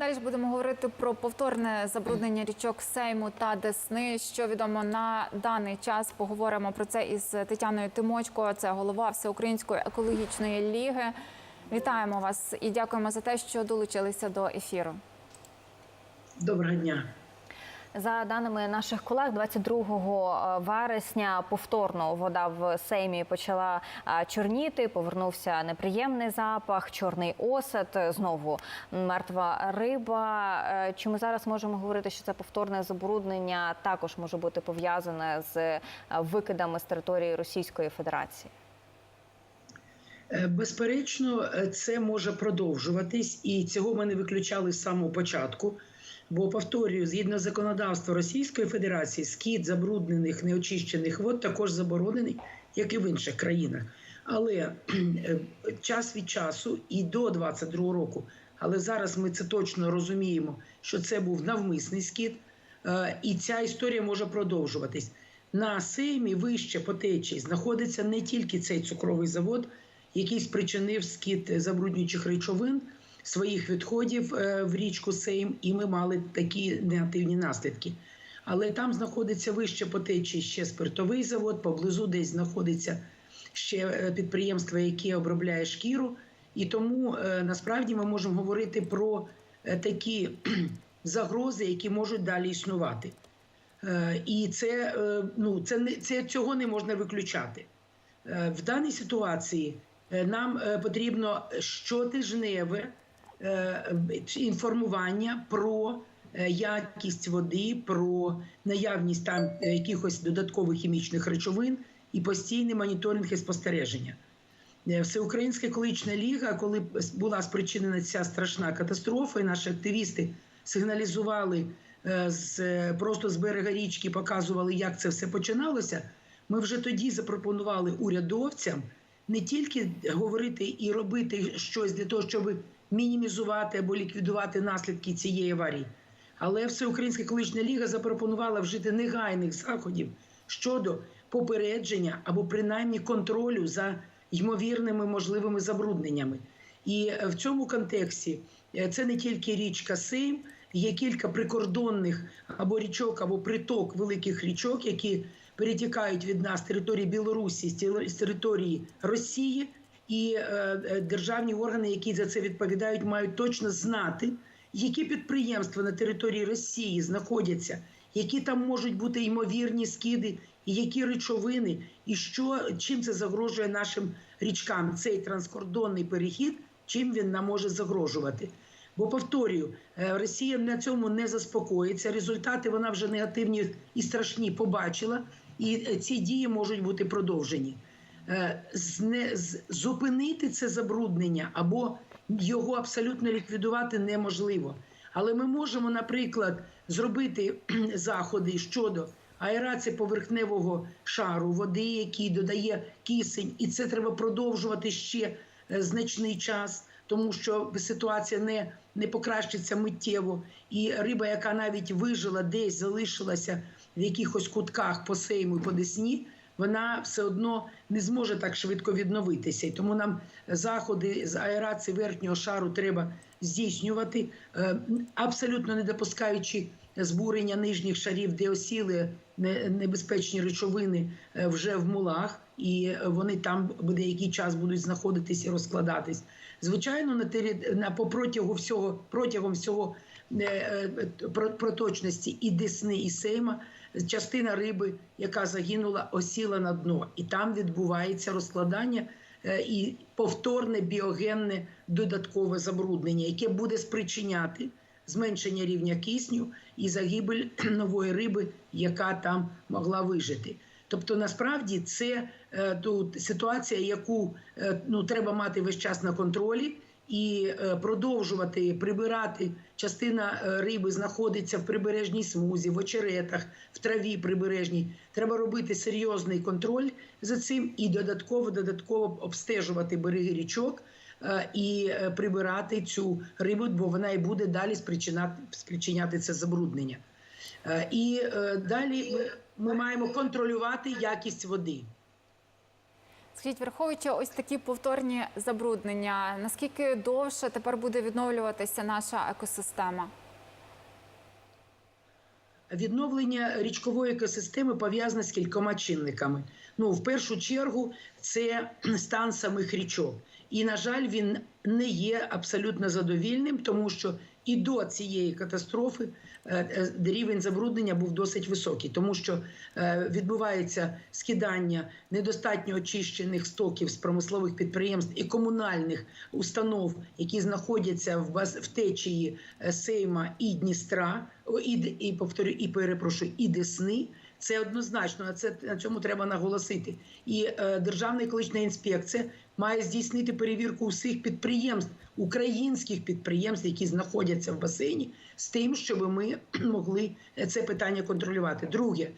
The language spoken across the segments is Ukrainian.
Далі ж будемо говорити про повторне забруднення річок Сейму та Десни. Що відомо на даний час. Поговоримо про це із Тетяною Тимочко. Це голова Всеукраїнської екологічної ліги. Вітаємо вас і дякуємо за те, що долучилися до ефіру. Доброго дня. За даними наших колег, 22 вересня повторно вода в Сеймі почала чорніти. Повернувся неприємний запах, чорний осад, знову мертва риба. Е, Чи ми зараз можемо говорити, що це повторне забруднення також може бути пов'язане з е, викидами з території Російської Федерації? Е, Безперечно, е, це може продовжуватись, і цього ми не виключали з самого початку. Бо повторюю, згідно законодавства Російської Федерації, скид забруднених неочищених вод також заборонений, як і в інших країнах. Але е, час від часу і до 22 року, але зараз ми це точно розуміємо, що це був навмисний скид, е, і ця історія може продовжуватись. На сеймі вище по течії знаходиться не тільки цей цукровий завод, який спричинив скид забруднюючих речовин своїх відходів е, в річку Сейм, і ми мали такі негативні наслідки. Але там знаходиться вище по течії ще спиртовий завод, поблизу десь знаходиться ще е, підприємство, яке обробляє шкіру. І тому е, насправді ми можемо говорити про такі загрози, які можуть далі існувати. І це, ну, це, це цього не можна виключати. В даній ситуації нам потрібно щотижневе інформування про е, якість води, про наявність там е, якихось додаткових хімічних речовин і постійний моніторинг і спостереження. Е, Всеукраїнська екологічна ліга, коли була спричинена ця страшна катастрофа, і наші активісти сигналізували е, з просто з берега річки, показували, як це все починалося. Ми вже тоді запропонували урядовцям не тільки говорити і робити щось для того, щоб мінімізувати або ліквідувати наслідки цієї аварії, але Всеукраїнська екологічна ліга запропонувала вжити негайних заходів щодо попередження або принаймні контролю за ймовірними можливими забрудненнями. І е, в цьому контексті е, це не тільки річка Сейм, є кілька прикордонних або річок, або приток великих річок, які перетікають від нас з території Білорусі, з території Росії, і е, е, державні органи, які за це відповідають, мають точно знати, які підприємства на території Росії знаходяться, які там можуть бути ймовірні скиди, і які речовини, і що чим це загрожує нашим річкам. Цей транскордонний перехід, чим він нам може загрожувати. Бо повторюю, е, Росія на цьому не заспокоїться. Результати вона вже негативні і страшні побачила, і ці дії можуть бути продовжені. Е, зупинити це забруднення або його абсолютно ліквідувати неможливо. Але ми можемо, наприклад, зробити заходи щодо аерації поверхневого шару води, який додає кисень, і це треба продовжувати ще е, значний час, тому що ситуація не, не покращиться миттєво. І риба, яка навіть вижила десь, залишилася в якихось кутках по сейму і по десні, вона все одно не зможе так швидко відновитися. І тому нам заходи з аерації верхнього шару треба здійснювати, е, абсолютно не допускаючи збурення нижніх шарів, де осіли небезпечні речовини е, вже в мулах, і вони там деякий час будуть знаходитись і розкладатись. Звичайно, на тері... на по протягу всього протягом всього е, проточності і Десни, і Сейма частина риби, яка загинула, осіла на дно, і там відбувається розкладання е, і повторне біогенне додаткове забруднення, яке буде спричиняти зменшення рівня кисню і загибель нової риби, яка там могла вижити. Тобто, насправді це е, тут ситуація, яку е, ну треба мати весь час на контролі. І е, продовжувати прибирати частина е, риби знаходиться в прибережній смузі, в очеретах, в траві прибережній. Треба робити серйозний контроль за цим і додатково додатково обстежувати береги річок е, і прибирати цю рибу, бо вона і буде далі спричиняти, спричиняти це забруднення. І далі ми маємо контролювати якість води. Скажіть, враховуючи ось такі повторні забруднення, наскільки довше тепер буде відновлюватися наша екосистема? Відновлення річкової екосистеми пов'язане з кількома чинниками. Ну, в першу чергу, це стан самих річок. І, на жаль, він не є абсолютно задовільним, тому що і до цієї катастрофи е, е, рівень забруднення був досить високий, тому що е, відбувається скидання недостатньо очищених стоків з промислових підприємств і комунальних установ, які знаходяться в баз в течії Сейма і Дністра, і, і повторю, і перепрошую, і Десни. Це однозначно, на це на цьому треба наголосити. І е, Державна екологічна інспекція має здійснити перевірку усіх підприємств, українських підприємств, які знаходяться в басейні, з тим, щоб ми могли це питання контролювати. Друге, е,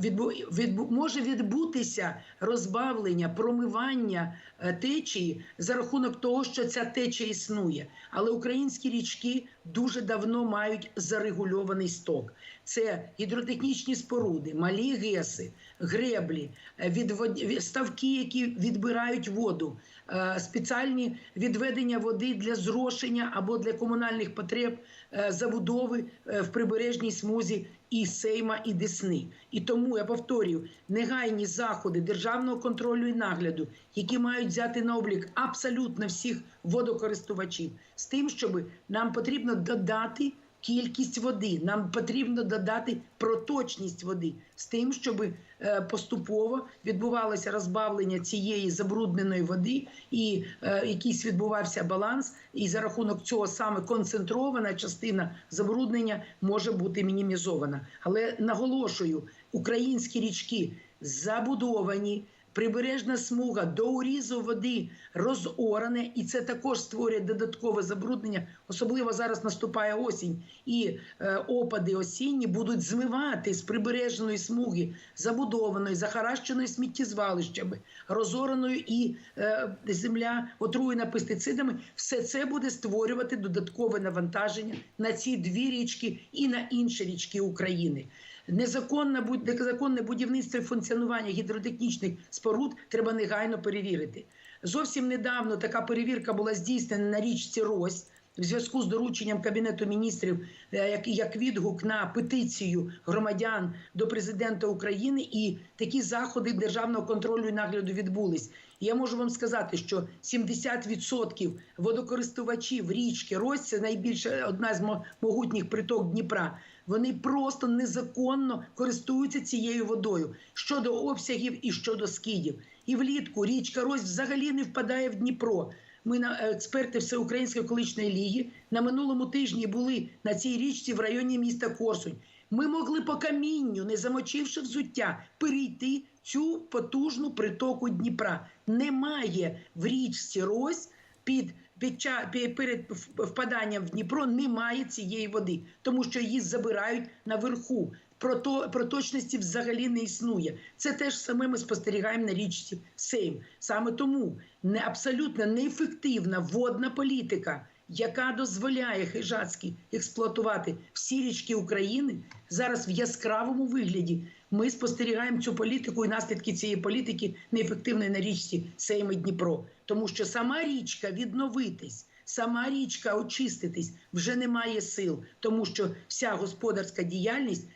відбу, відбу, може відбутися розбавлення, промивання е, течії за рахунок того, що ця течія існує. Але українські річки дуже давно мають зарегульований сток. Це гідротехнічні споруди, малі геси, греблі, е, відвод... від- ставки, які відбирають воду, е, спеціальні відведення води для зрошення або для комунальних потреб е, забудови в прибережній смузі і Сейма, і Десни. І тому я повторюю, негайні заходи державного контролю і нагляду, які мають взяти на облік абсолютно всіх водокористувачів, з тим, щоб нам потрібно додати кількість води. Нам потрібно додати проточність води з тим, щоб е, поступово відбувалося розбавлення цієї забрудненої води, і е, якийсь відбувався баланс. І за рахунок цього саме концентрована частина забруднення може бути мінімізована. Але наголошую, українські річки забудовані. Прибережна смуга до урізу води розоране, і це також створює додаткове забруднення. Особливо зараз наступає осінь, і е, опади осінні будуть змивати з прибережної смуги, забудованої, захаращеної сміттєзвалищами, розораною і е, земля отруєна пестицидами. Все це буде створювати додаткове навантаження на ці дві річки і на інші річки України. Незаконне, незаконне будівництво і функціонування гідротехнічних споруд треба негайно перевірити. Зовсім недавно така перевірка була здійснена на річці Рось в зв'язку з дорученням Кабінету міністрів е, як, відгук на петицію громадян до президента України, і такі заходи державного контролю і нагляду відбулись. Я можу вам сказати, що 70% водокористувачів річки Рось це найбільша одна з мо- могутніх приток Дніпра. Вони просто незаконно користуються цією водою щодо обсягів і щодо скидів. І влітку річка Рось взагалі не впадає в Дніпро. Ми на е, експерти Всеукраїнської екологічної ліги на минулому тижні були на цій річці в районі міста Корсунь. Ми могли по камінню, не замочивши взуття, перейти цю потужну притоку Дніпра. Немає в річці Рось під, під час перед впаданням в Дніпро немає цієї води, тому що її забирають наверху. Прото, проточності взагалі не існує. Це теж саме ми спостерігаємо на річці Сейм. Саме тому не абсолютно неефективна водна політика, яка дозволяє хижацьки експлуатувати всі річки України, зараз в яскравому вигляді. Ми спостерігаємо цю політику і наслідки цієї політики неефективної на річці Сейм і Дніпро, тому що сама річка відновитись. Сама річка очиститись вже немає сил, тому що вся господарська діяльність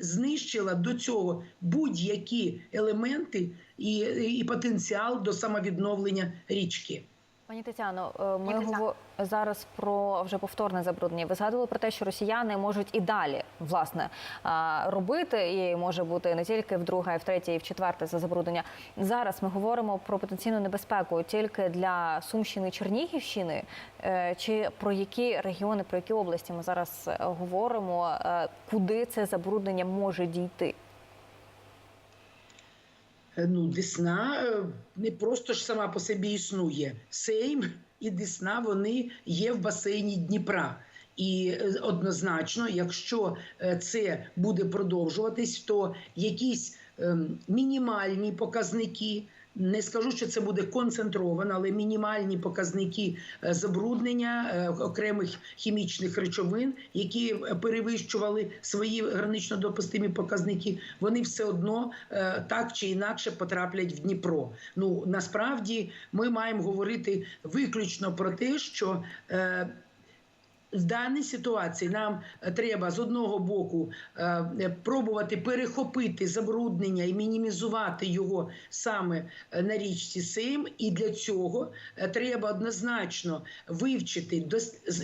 знищила до цього будь-які елементи і, і потенціал до самовідновлення річки. Пані Тетяно, е, ми говоримо зараз про вже повторне забруднення. Ви згадували про те, що росіяни можуть і далі власне робити, і може бути не тільки вдруге, а й втретє, і в четверте за забруднення. Зараз ми говоримо про потенційну небезпеку тільки для Сумщини, Чернігівщини, Е, чи про які регіони, про які області ми зараз е, говоримо, куди це забруднення може дійти? Е, Ну, Десна е, не просто ж сама по собі існує. Сейм і Десна вони є в басейні Дніпра. І е, однозначно, якщо це буде продовжуватись, то якісь ем, мінімальні показники Не скажу, що це буде концентровано, але мінімальні показники е, забруднення е, окремих хімічних речовин, які е, перевищували свої гранично допустимі показники, вони все одно так чи інакше потраплять в Дніпро. Ну насправді ми маємо говорити виключно про те, що в даній ситуації нам е, треба з одного боку е, е, пробувати перехопити забруднення і мінімізувати його саме на річці Сейм. І для цього треба однозначно вивчити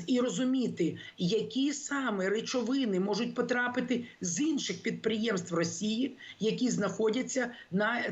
і розуміти, які саме речовини можуть потрапити з інших підприємств Росії, які знаходяться на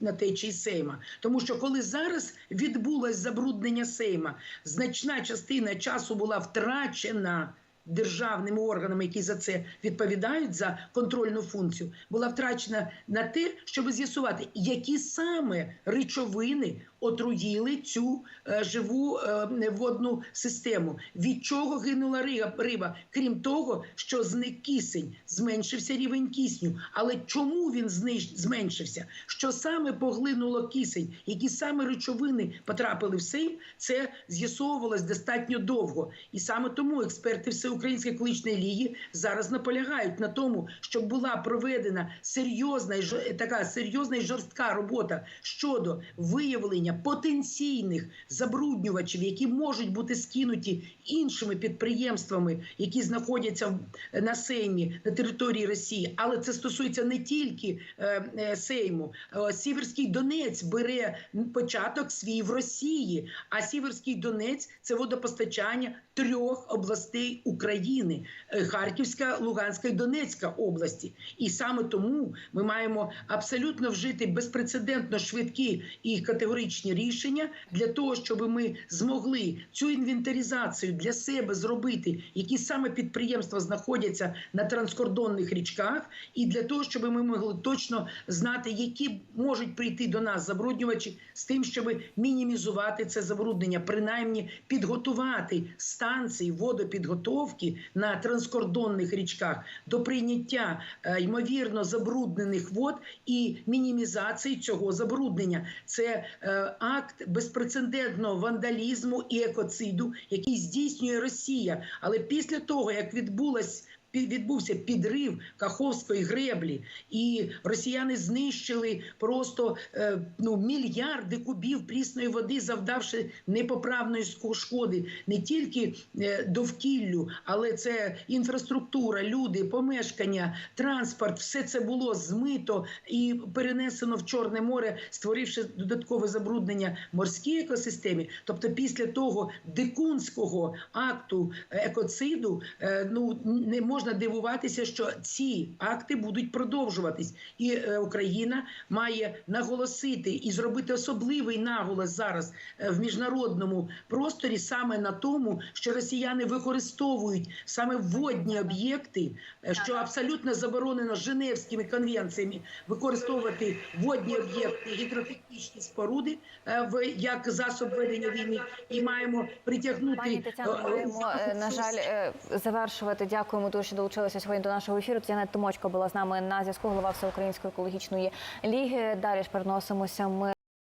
на течії Сейма. Тому що коли зараз відбулось забруднення Сейма, значна частина часу була втрачена. Державними органами, які за це відповідають за контрольну функцію, була втрачена на те, щоб з'ясувати, які саме речовини отруїли цю е, живу е, водну систему. Від чого гинула риба, риба, крім того, що зник кисень, зменшився рівень кисню. Але чому він зниж... зменшився? Що саме поглинуло кисень? Які саме речовини потрапили в Сейм? Це з'ясовувалось достатньо довго. І саме тому експерти Всеукраїнської екологічної ліги зараз наполягають на тому, щоб була проведена серйозна і така серйозна і жорстка робота щодо виявлення потенційних забруднювачів, які можуть бути скинуті іншими підприємствами, які знаходяться на Сеймі на території Росії. Але це стосується не тільки е, е, Сейму. Е, Сіверський Донець бере початок свій в Росії, а Сіверський Донець це водопостачання трьох областей України: е, Харківська, Луганська і Донецька області. І саме тому ми маємо абсолютно вжити безпрецедентно швидкі і категоричні рішення для того, щоб ми змогли цю інвентаризацію для себе зробити, які саме підприємства знаходяться на транскордонних річках, і для того, щоб ми могли точно знати, які можуть прийти до нас забруднювачі, з тим, щоб мінімізувати це забруднення, принаймні підготувати станції водопідготовки на транскордонних річках до прийняття е, ймовірно забруднених вод і мінімізації цього забруднення. Це е, акт безпрецедентного вандалізму і екоциду, який здійснює Росія. Але після того, як відбулась відбувся підрив Каховської греблі, і росіяни знищили просто е, ну, мільярди кубів прісної води, завдавши непоправної шкоди не тільки е, довкіллю, але це інфраструктура, люди, помешкання, транспорт. Все це було змито і перенесено в Чорне море, створивши додаткове забруднення морській екосистемі. Тобто, після того дикунського акту е, екоциду, ну не можна дивуватися, що ці акти будуть продовжуватись, і е, Україна має наголосити і зробити особливий наголос зараз е, в міжнародному просторі саме на тому, що росіяни використовують саме водні об'єкти, е, що абсолютно заборонено Женевськими конвенціями використовувати водні об'єкти, гідротехнічні споруди в як засоб ведення війни, і маємо притягнути Пані Тетяно, е, маємо на жаль завершувати. Дякуємо дуже, що долучилися сьогодні до нашого ефіру. Тетяна Тимочко була з нами на зв'язку. Голова Всеукраїнської екологічної ліги. Далі ж переносимося ми.